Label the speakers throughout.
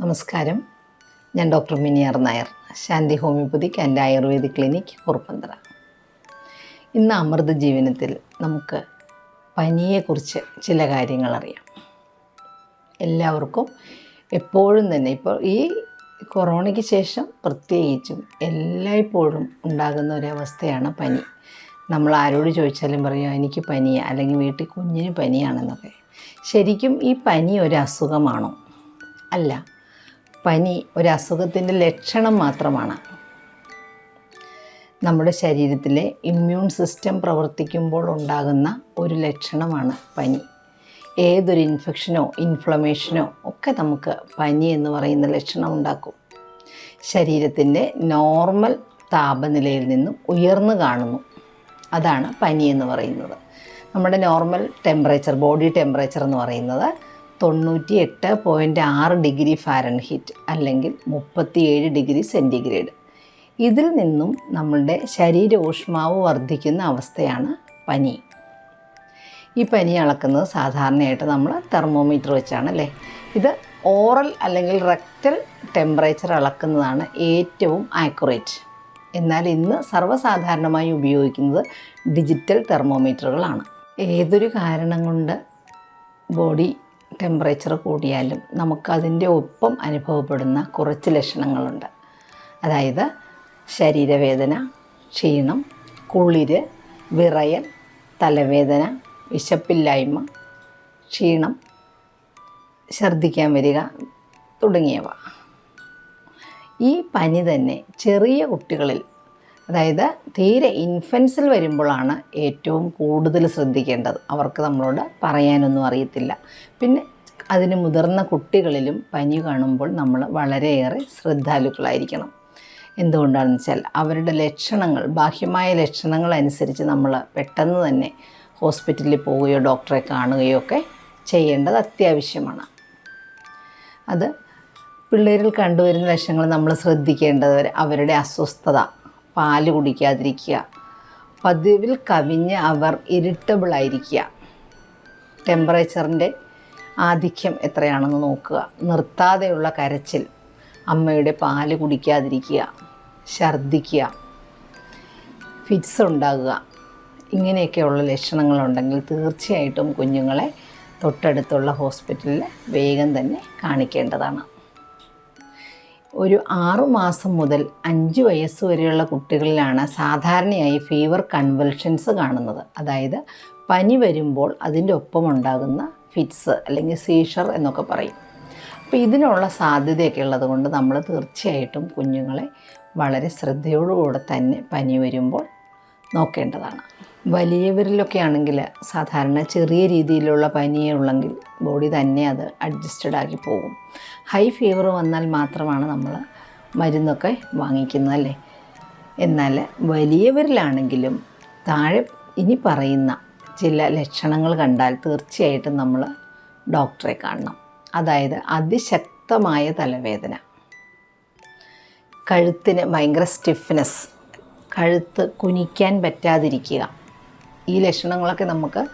Speaker 1: നമസ്കാരം. ഞാൻ doctor മിനിയർ Nair Shanti homeopathic and ayurvedic clinic Kuruppanthara ഇന്ന് അമൃത ജീവനത്തിൽ നമുക്ക് പനിയെക്കുറിച്ച് ചില കാര്യങ്ങൾ അറിയാം. എല്ലാവർക്കും എപ്പോഴും തന്നെ ഇപ്പോൾ ഈ കൊറോണയ്ക്ക് ശേഷം പ്രത്യേകിച്ചും എല്ലായ്പ്പോഴും ഉണ്ടാകുന്ന ഒരവസ്ഥയാണ് പനി. നമ്മൾ ആരോട് ചോദിച്ചാലും പറയും എനിക്ക് പനിയാ അല്ലെങ്കിൽ വീട്ടിൽ കുഞ്ഞിന് പനിയാണെന്നൊക്കെ. ശരിക്കും ഈ പനി ഒരു അസുഖമാണോ? അല്ല. പനി ഒരു അസുഖത്തിന്റെ ലക്ഷണം മാത്രമാണ്. നമ്മുടെ ശരീരത്തിലെ ഇമ്മ്യൂൺ സിസ്റ്റം പ്രവർത്തിക്കുമ്പോൾ ഉണ്ടാകുന്ന ഒരു ലക്ഷണമാണ് പനി. ഏതൊരു ഇൻഫെക്ഷനോ ഇൻഫ്ലമേഷനോ ഒക്കെ നമുക്ക് പനി എന്ന് പറയുന്ന ലക്ഷണം ഉണ്ടാക്കും. ശരീരത്തിന്റെ നോർമൽ താപനിലയിൽ നിന്നും ഉയർന്നു കാണുന്നു. അതാണ് പനി എന്ന് പറയുന്നത്. നമ്മുടെ നോർമൽ ടെമ്പറേച്ചർ ബോഡി ടെമ്പറേച്ചർ എന്ന് പറയുന്നത് തൊണ്ണൂറ്റി എട്ട് പോയിന്റ് ആറ് ഡിഗ്രി ഫാരൻഹീറ്റ് അല്ലെങ്കിൽ മുപ്പത്തിയേഴ് ഡിഗ്രി സെന്റിഗ്രേഡ്. ഇതിൽ നിന്നും നമ്മളുടെ ശരീര ഊഷ്മാവ് വർദ്ധിക്കുന്ന അവസ്ഥയാണ് പനി. ഈ പനി അളക്കുന്നത് സാധാരണയായിട്ട് നമ്മൾ തെർമോമീറ്റർ വെച്ചാണ് അല്ലേ? ഇത് ഓറൽ അല്ലെങ്കിൽ റെക്റ്റൽ ടെമ്പറേച്ചർ അളക്കുന്നതാണ് ഏറ്റവും ആക്യുറേറ്റ്. എന്നാൽ ഇന്ന് സർവസാധാരണമായി ഉപയോഗിക്കുന്നത് ഡിജിറ്റൽ തെർമോമീറ്ററുകളാണ്. ഏതൊരു കാരണം കൊണ്ട് ബോഡി ടെമ്പറേച്ചർ കൂടിയാലും നമുക്കതിന്റെ ഒപ്പം അനുഭവപ്പെടുന്ന കുറച്ച് ലക്ഷണങ്ങളുണ്ട്. അതായത് ശരീരവേദന ക്ഷീണം കുളിര് വിറയൽ തലവേദന വിശപ്പില്ലായ്മ ക്ഷീണം ഛർദ്ദിക്കാൻ വരിക തുടങ്ങിയവ. ഈ പനി തന്നെ ചെറിയ കുട്ടികളിൽ അതായത് തീരെ ഇൻഫൻസിൽ വരുമ്പോഴാണ് ഏറ്റവും കൂടുതൽ ശ്രദ്ധിക്കേണ്ടത്. അവർക്ക് നമ്മളോട് പറയാനൊന്നും അറിയത്തില്ല. പിന്നെ അതിന് മുതിർന്ന കുട്ടികളിലും പനി കാണുമ്പോൾ നമ്മൾ വളരെയേറെ ശ്രദ്ധാലുക്കളായിരിക്കണം. എന്തുകൊണ്ടാണെന്ന് വെച്ചാൽ അവരുടെ ലക്ഷണങ്ങൾ ബാഹ്യമായ ലക്ഷണങ്ങൾ അനുസരിച്ച് നമ്മൾ പെട്ടെന്ന് തന്നെ ഹോസ്പിറ്റലിൽ പോവുകയോ ഡോക്ടറെ കാണുകയോ ഒക്കെ ചെയ്യേണ്ടത് അത്യാവശ്യമാണ്. അത് പിള്ളേരിൽ കണ്ടുവരുന്ന ലക്ഷണങ്ങൾ നമ്മൾ ശ്രദ്ധിക്കേണ്ടത് അവരുടെ അസ്വസ്ഥത പാൽ കുടിക്കാതിരിക്കുക. പതിവിൽ കവിഞ്ഞ് അവർ ഇരിട്ടബിളായിരിക്കുക. ടെമ്പറേച്ചറിന്റെ ആധിക്യം എത്രയാണെന്ന് നോക്കുക. നിർത്താതെയുള്ള കരച്ചിൽ. അമ്മയുടെ പാൽ കുടിക്കാതിരിക്കുക. ഛർദ്ദിക്കുക. ഫിറ്റ്സ് ഉണ്ടാകുക. ഇങ്ങനെയൊക്കെയുള്ള ലക്ഷണങ്ങളുണ്ടെങ്കിൽ തീർച്ചയായിട്ടും കുഞ്ഞുങ്ങളെ തൊട്ടടുത്തുള്ള ഹോസ്പിറ്റലിൽ വേഗം തന്നെ കാണിക്കേണ്ടതാണ്. ഒരു ആറു മാസം മുതൽ അഞ്ച് വയസ്സ് വരെയുള്ള കുട്ടികളിലാണ് സാധാരണയായി ഫീവർ കൺവൽഷൻസ് കാണുന്നത്. അതായത് പനി വരുമ്പോൾ അതിന്റെ ഒപ്പം ഉണ്ടാകുന്ന ഫിറ്റ്സ് അല്ലെങ്കിൽ സീഷർ എന്നൊക്കെ പറയും. അപ്പോൾ ഇതിനുള്ള സാധ്യതയൊക്കെ ഉള്ളത് കൊണ്ട് നമ്മൾ തീർച്ചയായിട്ടും കുഞ്ഞുങ്ങളെ വളരെ ശ്രദ്ധയോടുകൂടെ തന്നെ പനി വരുമ്പോൾ നോക്കേണ്ടതാണ്. വലിയവരിലൊക്കെ ആണെങ്കിൽ സാധാരണ ചെറിയ രീതിയിലുള്ള പനിയേ ഉള്ളെങ്കിൽ ബോഡി തന്നെ അത് അഡ്ജസ്റ്റഡ് ആക്കി പോകും. ഹൈ ഫീവർ വന്നാൽ മാത്രമാണ് നമ്മൾ മരുന്നൊക്കെ വാങ്ങിക്കുന്നത് അല്ലേ? എന്നാൽ വലിയവരിലാണെങ്കിലും താഴെ ഇനി പറയുന്ന ചില ലക്ഷണങ്ങൾ കണ്ടാൽ തീർച്ചയായിട്ടും നമ്മൾ ഡോക്ടറെ കാണണം. അതായത് അതിശക്തമായ തലവേദന. കഴുത്തിന് ഭയങ്കര സ്റ്റിഫ്നെസ് കഴുത്ത് കുനിക്കാൻ പറ്റാതിരിക്കുക. ഈ ലക്ഷണങ്ങളൊക്കെ നമുക്ക്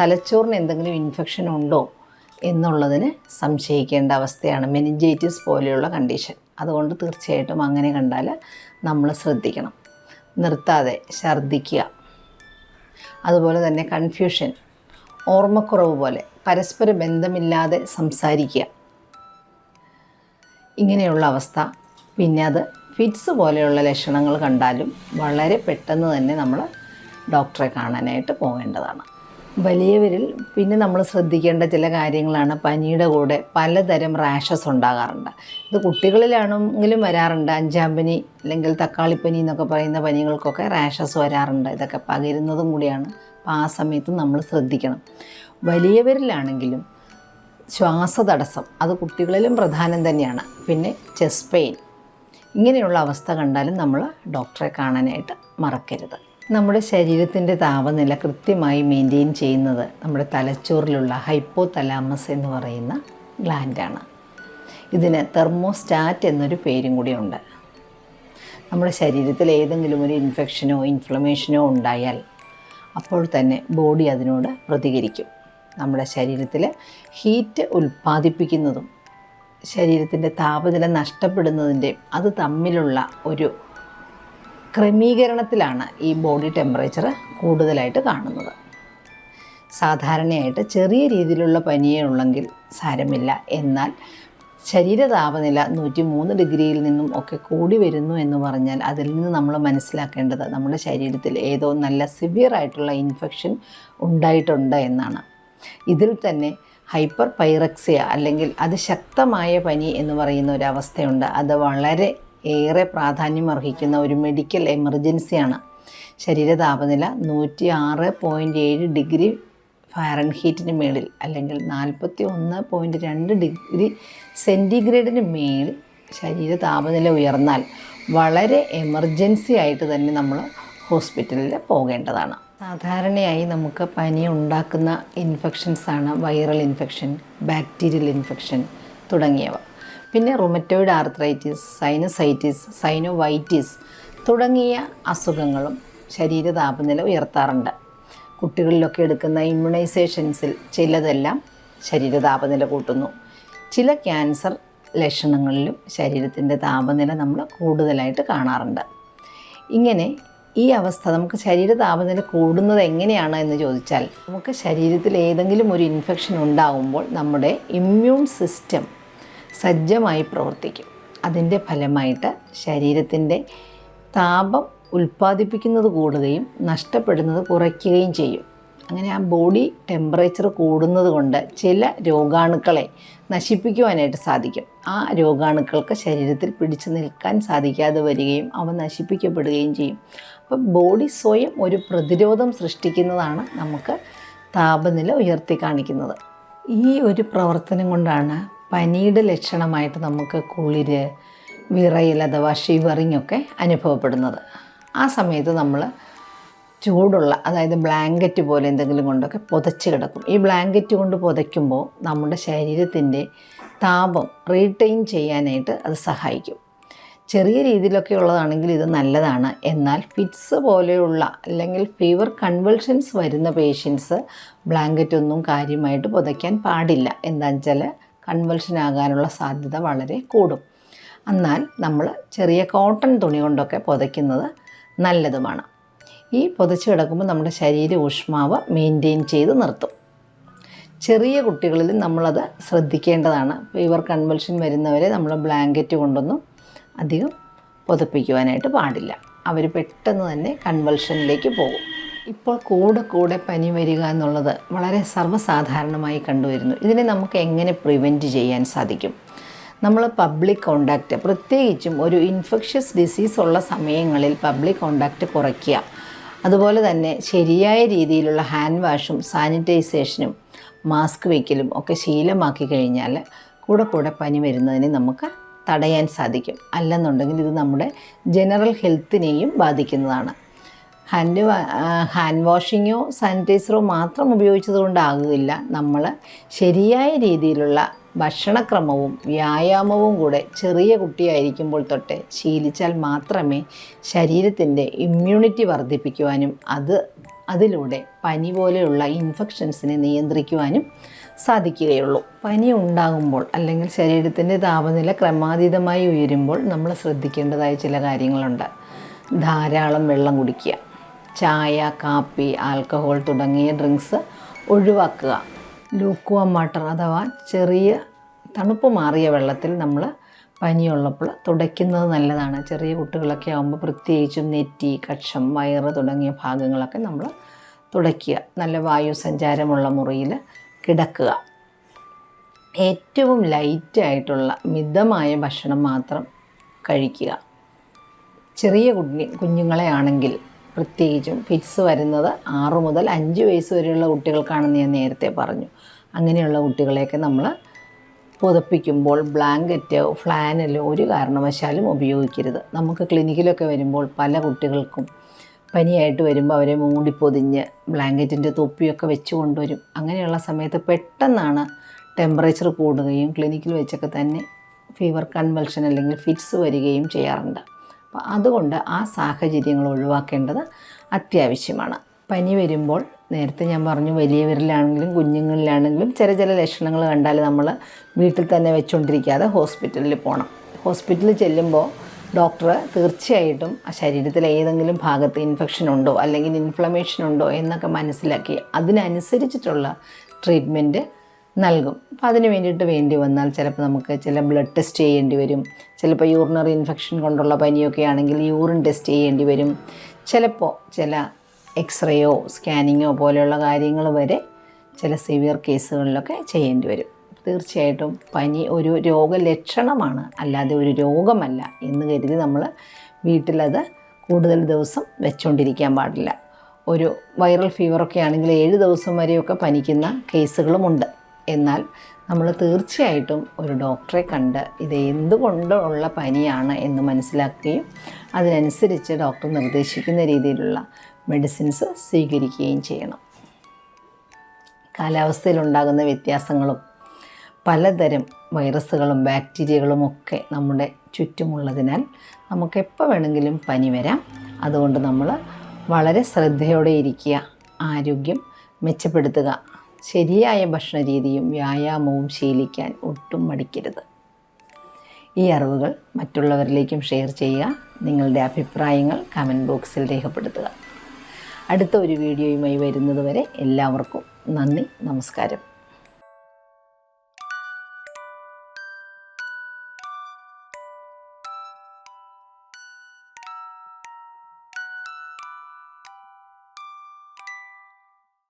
Speaker 1: തലച്ചോറിന് എന്തെങ്കിലും ഇൻഫെക്ഷൻ ഉണ്ടോ എന്നുള്ളതിന് സംശയിക്കേണ്ട അവസ്ഥയാണ് മെനിഞ്ചൈറ്റിസ് പോലെയുള്ള കണ്ടീഷൻ അതുകൊണ്ട് തീർച്ചയായിട്ടും അങ്ങനെ കണ്ടാൽ നമ്മൾ ശ്രദ്ധിക്കണം. നിർത്താതെ ഛർദ്ദിക്കുക. അതുപോലെ തന്നെ കൺഫ്യൂഷൻ ഓർമ്മക്കുറവ് പോലെ പരസ്പര ബന്ധമില്ലാതെ സംസാരിക്കുക. ഇങ്ങനെയുള്ള അവസ്ഥ. പിന്നെ അത് ഫിറ്റ്സ് പോലെയുള്ള ലക്ഷണങ്ങൾ കണ്ടാലും വളരെ പെട്ടെന്ന് തന്നെ നമ്മൾ ഡോക്ടറെ കാണാനായിട്ട് പോകേണ്ടതാണ്. വലിയവരിൽ പിന്നെ നമ്മൾ ശ്രദ്ധിക്കേണ്ട ചില കാര്യങ്ങളാണ് പനിയുടെ കൂടെ പലതരം റാഷസ് ഉണ്ടാകാറുണ്ട്. ഇത് കുട്ടികളിലാണെങ്കിലും വരാറുണ്ട്. അഞ്ചാം പനി അല്ലെങ്കിൽ തക്കാളിപ്പനി എന്നൊക്കെ പറയുന്ന പനികൾക്കൊക്കെ റാഷസ് വരാറുണ്ട്. ഇതൊക്കെ പകരുന്നതും കൂടിയാണ്. അപ്പോൾ ആ സമയത്ത് നമ്മൾ ശ്രദ്ധിക്കണം. വലിയവരിലാണെങ്കിലും ശ്വാസതടസ്സം അത് കുട്ടികളിലും പ്രധാനം തന്നെയാണ്. പിന്നെ ചെസ്റ്റ് പെയിൻ. ഇങ്ങനെയുള്ള അവസ്ഥ കണ്ടാലും നമ്മൾ ഡോക്ടറെ കാണാനായിട്ട് മറക്കരുത്. നമ്മുടെ ശരീരത്തിന്റെ താപനില കൃത്യമായി മെയിന്റെയിൻ ചെയ്യുന്നത് നമ്മുടെ തലച്ചോറിലുള്ള ഹൈപ്പോ തലാമസ് എന്ന് പറയുന്ന ഗ്ലാൻഡാണ് ഇതിന് തെർമോസ്റ്റാറ്റ് എന്നൊരു പേരും കൂടിയുണ്ട് നമ്മുടെ ശരീരത്തിൽ ഏതെങ്കിലും ഒരു ഇൻഫെക്ഷനോ ഇൻഫ്ലമേഷനോ ഉണ്ടായാൽ അപ്പോൾ തന്നെ ബോഡി അതിനോട് പ്രതികരിക്കും. നമ്മുടെ ശരീരത്തിൽ ഹീറ്റ് ഉൽപ്പാദിപ്പിക്കുന്നതും ശരീരത്തിന്റെ താപനില നഷ്ടപ്പെടുന്നതിന്റെയും അത് തമ്മിലുള്ള ഒരു ക്രമീകരണത്തിലാണ് ഈ ബോഡി ടെമ്പറേച്ചർ കൂടുതലായിട്ട് കാണുന്നത്. സാധാരണയായിട്ട് ചെറിയ രീതിയിലുള്ള പനിയേ ഉള്ളെങ്കിൽ സാരമില്ല. എന്നാൽ ശരീര താപനില നൂറ്റി മൂന്ന് ഡിഗ്രിയിൽ നിന്നും ഒക്കെ കൂടി വരുന്നു എന്ന് പറഞ്ഞാൽ അതിൽ നിന്ന് നമ്മൾ മനസ്സിലാക്കേണ്ടത് നമ്മുടെ ശരീരത്തിൽ ഏതോ നല്ല സിവിയർ ആയിട്ടുള്ള ഇൻഫെക്ഷൻ ഉണ്ടായിട്ടുണ്ട് എന്നാണ്. ഇതിൽ തന്നെ ഹൈപ്പർ പൈറക്സിയ അല്ലെങ്കിൽ അതിശക്തമായ പനി എന്ന് പറയുന്ന ഒരു അവസ്ഥയുണ്ട്. അത് വളരെ ഏറെ പ്രാധാന്യം അർഹിക്കുന്ന ഒരു മെഡിക്കൽ എമർജൻസിയാണ് ശരീര താപനില നൂറ്റി ആറ് പോയിന്റ് ഏഴ് ഡിഗ്രി ഫാരൻഹീറ്റിന് മേളിൽ അല്ലെങ്കിൽ നാൽപ്പത്തി ഒന്ന് പോയിന്റ് രണ്ട് ഡിഗ്രി സെന്റിഗ്രേഡിന് മേൽ ശരീര താപനില ഉയർന്നാൽ വളരെ എമർജൻസി ആയിട്ട് തന്നെ നമ്മൾ ഹോസ്പിറ്റലിൽ പോകേണ്ടതാണ്. സാധാരണയായി നമുക്ക് പനി ഉണ്ടാക്കുന്ന ഇൻഫെക്ഷൻസാണ് വൈറൽ ഇൻഫെക്ഷൻ ബാക്ടീരിയൽ ഇൻഫെക്ഷൻ തുടങ്ങിയവ. പിന്നെ റുമറ്റോയിഡ് ആർത്രൈറ്റിസ് സൈനസൈറ്റിസ് സൈനോവൈറ്റിസ് തുടങ്ങിയ അസുഖങ്ങളും ശരീര താപനില ഉയർത്താറുണ്ട്. കുട്ടികളിലൊക്കെ എടുക്കുന്ന ഇമ്മ്യൂണൈസേഷൻസിൽ ചിലതെല്ലാം ശരീര താപനില കൂട്ടുന്നു. ചില ക്യാൻസർ ലക്ഷണങ്ങളിലും ശരീരത്തിന്റെ താപനില നമ്മൾ കൂടുതലായിട്ട് കാണാറുണ്ട്. ഇങ്ങനെ ഈ അവസ്ഥ നമുക്ക് ശരീര താപനില കൂടുന്നത് എങ്ങനെയാണ് എന്ന് ചോദിച്ചാൽ നമുക്ക് ശരീരത്തിൽ ഏതെങ്കിലും ഒരു ഇൻഫെക്ഷൻ ഉണ്ടാകുമ്പോൾ നമ്മുടെ ഇമ്മ്യൂൺ സിസ്റ്റം സജ്ജമായി പ്രവർത്തിക്കും. അതിന്റെ ഫലമായിട്ട് ശരീരത്തിന്റെ താപം ഉൽപ്പാദിപ്പിക്കുന്നത് കൂടുകയും നഷ്ടപ്പെടുന്നത് കുറയ്ക്കുകയും ചെയ്യും. അങ്ങനെ ആ ബോഡി ടെമ്പറേച്ചർ കൂടുന്നത് കൊണ്ട് ചില രോഗാണുക്കളെ നശിപ്പിക്കുവാനായിട്ട് സാധിക്കും. ആ രോഗാണുക്കൾക്ക് ശരീരത്തിൽ പിടിച്ചു നിൽക്കാൻ സാധിക്കാതെ വരികയും അവ നശിപ്പിക്കപ്പെടുകയും ചെയ്യും. അപ്പോൾ ബോഡി സ്വയം ഒരു പ്രതിരോധം സൃഷ്ടിക്കുന്നതാണ് നമുക്ക് താപനില ഉയർത്തി കാണിക്കുന്നത്. ഈ ഒരു പ്രവർത്തനം കൊണ്ടാണ് പനിയുടെ ലക്ഷണമായിട്ട് നമുക്ക് കുളിര് വിറയൽ അഥവാ ഷിവറിങ്ങൊക്കെ അനുഭവപ്പെടുന്നത്. ആ സമയത്ത് നമ്മൾ ചൂടുള്ള അതായത് ബ്ലാങ്കറ്റ് പോലെ എന്തെങ്കിലും കൊണ്ടൊക്കെ പുതച്ച് കിടക്കും. ഈ ബ്ലാങ്കറ്റ് കൊണ്ട് പുതയ്ക്കുമ്പോൾ നമ്മുടെ ശരീരത്തിന്റെ താപം റീറ്റെയിൻ ചെയ്യാനായിട്ട് അത് സഹായിക്കും. ചെറിയ രീതിയിലൊക്കെ ഉള്ളതാണെങ്കിൽ ഇത് നല്ലതാണ്. എന്നാൽ ഫിറ്റ്സ് പോലെയുള്ള അല്ലെങ്കിൽ ഫീവർ കൺവൾഷൻസ് വരുന്ന പേഷ്യൻസ് ബ്ലാങ്കറ്റ് ഒന്നും കാര്യമായിട്ട് പുതയ്ക്കാൻ പാടില്ല. എന്താണെന്ന് വെച്ചാൽ കൺവൾഷൻ ആകാനുള്ള സാധ്യത വളരെ കൂടും. എന്നാൽ നമ്മൾ ചെറിയ കോട്ടൺ തുണി കൊണ്ടൊക്കെ പുതയ്ക്കുന്നത് നല്ലതുമാണ്. ഈ പുതച്ച് കിടക്കുമ്പോൾ നമ്മുടെ ശരീര ഊഷ്മാവ് മെയിന്റെയിൻ ചെയ്ത് നിർത്തും. ചെറിയ കുട്ടികളിൽ നമ്മളത് ശ്രദ്ധിക്കേണ്ടതാണ്. ഇവർ കൺവൾഷൻ വരുന്നവരെ നമ്മൾ ബ്ലാങ്കറ്റ് കൊണ്ടൊന്നും അധികം പുതപ്പിക്കുവാനായിട്ട് പാടില്ല. അവർ പെട്ടെന്ന് തന്നെ കൺവൾഷനിലേക്ക് പോകും. ഇപ്പോൾ കൂടെ കൂടെ പനി വരിക എന്നുള്ളത് വളരെ സർവസാധാരണമായി കണ്ടുവരുന്നു. ഇതിനെ നമുക്ക് എങ്ങനെ പ്രിവെന്റ് ചെയ്യാൻ സാധിക്കും? നമ്മൾ പബ്ലിക് കോണ്ടാക്റ്റ് പ്രത്യേകിച്ചും ഒരു ഇൻഫെക്ഷ്യസ് ഡിസീസ് ഉള്ള സമയങ്ങളിൽ പബ്ലിക് കോണ്ടാക്റ്റ് കുറയ്ക്കുക. അതുപോലെ തന്നെ ശരിയായ രീതിയിലുള്ള ഹാൻഡ് വാഷും സാനിറ്റൈസേഷനും മാസ്ക് വയ്ക്കലും ഒക്കെ ശീലമാക്കി കഴിഞ്ഞാൽ കൂടെ കൂടെ പനി വരുന്നതിനെ നമുക്ക് തടയാൻ സാധിക്കും. അല്ലെന്നുണ്ടെങ്കിൽ ഇത് നമ്മുടെ ജനറൽ ഹെൽത്തിനെയും ബാധിക്കുന്നതാണ്. ഹാൻഡ് ഹാൻഡ് വാഷിങ്ങോ സാനിറ്റൈസറോ മാത്രം ഉപയോഗിച്ചത് കൊണ്ടാകുകയില്ല നമ്മൾ ശരിയായ രീതിയിലുള്ള ഭക്ഷണക്രമവും വ്യായാമവും കൂടെ ചെറിയ കുട്ടിയായിരിക്കുമ്പോൾ തൊട്ട് ശീലിച്ചാൽ മാത്രമേ ശരീരത്തിന്റെ ഇമ്മ്യൂണിറ്റി വർദ്ധിപ്പിക്കുവാനും അത് അതിലൂടെ പനി പോലെയുള്ള ഇൻഫെക്ഷൻസിനെ നിയന്ത്രിക്കുവാനും സാധിക്കുകയുള്ളൂ. പനി ഉണ്ടാകുമ്പോൾ അല്ലെങ്കിൽ ശരീരത്തിന്റെ താപനില ക്രമാതീതമായി ഉയരുമ്പോൾ നമ്മൾ ശ്രദ്ധിക്കേണ്ടതായ ചില കാര്യങ്ങളുണ്ട്. ധാരാളം വെള്ളം കുടിക്കുക. ചായ കാപ്പി ആൽക്കഹോൾ തുടങ്ങിയ ഡ്രിങ്ക്സ് ഒഴിവാക്കുക. ലൂക്കുവം വാട്ടർ അഥവാ ചെറിയ തണുപ്പ് മാറിയ വെള്ളത്തിൽ നമ്മൾ പനിയുള്ളപ്പോൾ തുടയ്ക്കുന്നത് നല്ലതാണ്. ചെറിയ കുട്ടികളൊക്കെ ആകുമ്പോൾ പ്രത്യേകിച്ചും നെറ്റി കക്ഷം വയറ് തുടങ്ങിയ ഭാഗങ്ങളൊക്കെ നമ്മൾ തുടയ്ക്കുക. നല്ല വായു സഞ്ചാരമുള്ള മുറിയിൽ കിടക്കുക. ഏറ്റവും ലൈറ്റായിട്ടുള്ള മിതമായ ഭക്ഷണം മാത്രം കഴിക്കുക. ചെറിയ കുഞ്ഞി കുഞ്ഞുങ്ങളെ ആണെങ്കിൽ പ്രത്യേകിച്ചും ഫിറ്റ്സ് വരുന്നത് ആറ് മുതൽ അഞ്ച് വയസ്സ് വരെയുള്ള കുട്ടികൾക്കാണെന്ന് ഞാൻ നേരത്തെ പറഞ്ഞു. അങ്ങനെയുള്ള കുട്ടികളെയൊക്കെ നമ്മൾ പുതപ്പിക്കുമ്പോൾ ബ്ലാങ്കറ്റോ ഫ്ലാനലോ ഒരു കാരണവശാലും ഉപയോഗിക്കരുത്. നമുക്ക് ക്ലിനിക്കിലൊക്കെ വരുമ്പോൾ പല കുട്ടികൾക്കും പനിയായിട്ട് വരുമ്പോൾ അവരെ മൂടി പൊതിഞ്ഞ് ബ്ലാങ്കറ്റിന്റെ തൊപ്പിയൊക്കെ വെച്ച് കൊണ്ടുവരും. അങ്ങനെയുള്ള സമയത്ത് പെട്ടെന്നാണ് ടെമ്പറേച്ചർ കൂടുകയും ക്ലിനിക്കിൽ വെച്ചൊക്കെ തന്നെ ഫീവർ കൺവൾഷൻ അല്ലെങ്കിൽ ഫിറ്റ്സ് വരികയും ചെയ്യാറുണ്ട്. അപ്പോൾ അതുകൊണ്ട് ആ സാഹചര്യങ്ങൾ ഒഴിവാക്കേണ്ടത് അത്യാവശ്യമാണ്. പനി വരുമ്പോൾ നേരത്തെ ഞാൻ പറഞ്ഞു വലിയവരിലാണെങ്കിലും കുഞ്ഞുങ്ങളിലാണെങ്കിലും ചില ചില ലക്ഷണങ്ങൾ കണ്ടാൽ നമ്മൾ വീട്ടിൽ തന്നെ വെച്ചുകൊണ്ടിരിക്കാതെ ഹോസ്പിറ്റലിൽ പോകണം ഹോസ്പിറ്റലിൽ ചെല്ലുമ്പോൾ ഡോക്ടർ തീർച്ചയായിട്ടും ആ ശരീരത്തിൽ ഏതെങ്കിലും ഭാഗത്ത് ഇൻഫെക്ഷൻ ഉണ്ടോ അല്ലെങ്കിൽ ഇൻഫ്ലമേഷൻ ഉണ്ടോ എന്നൊക്കെ മനസ്സിലാക്കി അതിനനുസരിച്ചിട്ടുള്ള ട്രീറ്റ്മെന്റ് നൽകും. അപ്പം അതിന് വേണ്ടിയിട്ട് വേണ്ടി വന്നാൽ ചിലപ്പോൾ നമുക്ക് ചില ബ്ലഡ് ടെസ്റ്റ് ചെയ്യേണ്ടി വരും. ചിലപ്പോൾ യൂറിനറി ഇൻഫെക്ഷൻ കൊണ്ടുള്ള പനിയൊക്കെ ആണെങ്കിൽ യൂറിൻ ടെസ്റ്റ് ചെയ്യേണ്ടി വരും. ചിലപ്പോൾ ചില എക്സ്റേയോ സ്കാനിങ്ങോ പോലെയുള്ള കാര്യങ്ങൾ വരെ ചില സിവിയർ കേസുകളിലൊക്കെ ചെയ്യേണ്ടി വരും. തീർച്ചയായിട്ടും പനി ഒരു രോഗലക്ഷണമാണ്. അല്ലാതെ ഒരു രോഗമല്ല എന്ന് കരുതി നമ്മൾ വീട്ടിലത് കൂടുതൽ ദിവസം വെച്ചുകൊണ്ടിരിക്കാൻ പാടില്ല. ഒരു വൈറൽ ഫീവറൊക്കെ ആണെങ്കിൽ ഏഴ് ദിവസം വരെയൊക്കെ പനിക്കുന്ന കേസുകളുമുണ്ട് എന്നാൽ നമ്മൾ തീർച്ചയായിട്ടും ഒരു ഡോക്ടറെ കണ്ട് ഇത് എന്തുകൊണ്ടുള്ള പനിയാണ് എന്ന് മനസ്സിലാക്കുകയും അതിനനുസരിച്ച് ഡോക്ടർ നിർദ്ദേശിക്കുന്ന രീതിയിലുള്ള മെഡിസിൻസ് സ്വീകരിക്കുകയും ചെയ്യണം. കാലാവസ്ഥയിലുണ്ടാകുന്ന വ്യത്യാസങ്ങളും പലതരം വൈറസുകളും ബാക്ടീരിയകളും ഒക്കെ നമ്മുടെ ചുറ്റുമുള്ളതിനാൽ നമുക്ക് എപ്പോൾ വേണമെങ്കിലും പനി വരാം. അതുകൊണ്ട് നമ്മൾ വളരെ ശ്രദ്ധയോടെ ഇരിക്കുക ആരോഗ്യം മെച്ചപ്പെടുത്തുക. ശരിയായ ഭക്ഷണ രീതിയും വ്യായാമവും ശീലിക്കാൻ ഒട്ടും മടിക്കരുത്. ഈ അറിവുകൾ മറ്റുള്ളവരിലേക്കും ഷെയർ ചെയ്യുക. നിങ്ങളുടെ അഭിപ്രായങ്ങൾ കമന്റ് ബോക്സിൽ രേഖപ്പെടുത്തുക. അടുത്ത ഒരു വീഡിയോയുമായി വരുന്നതുവരെ എല്ലാവർക്കും നന്ദി നമസ്കാരം.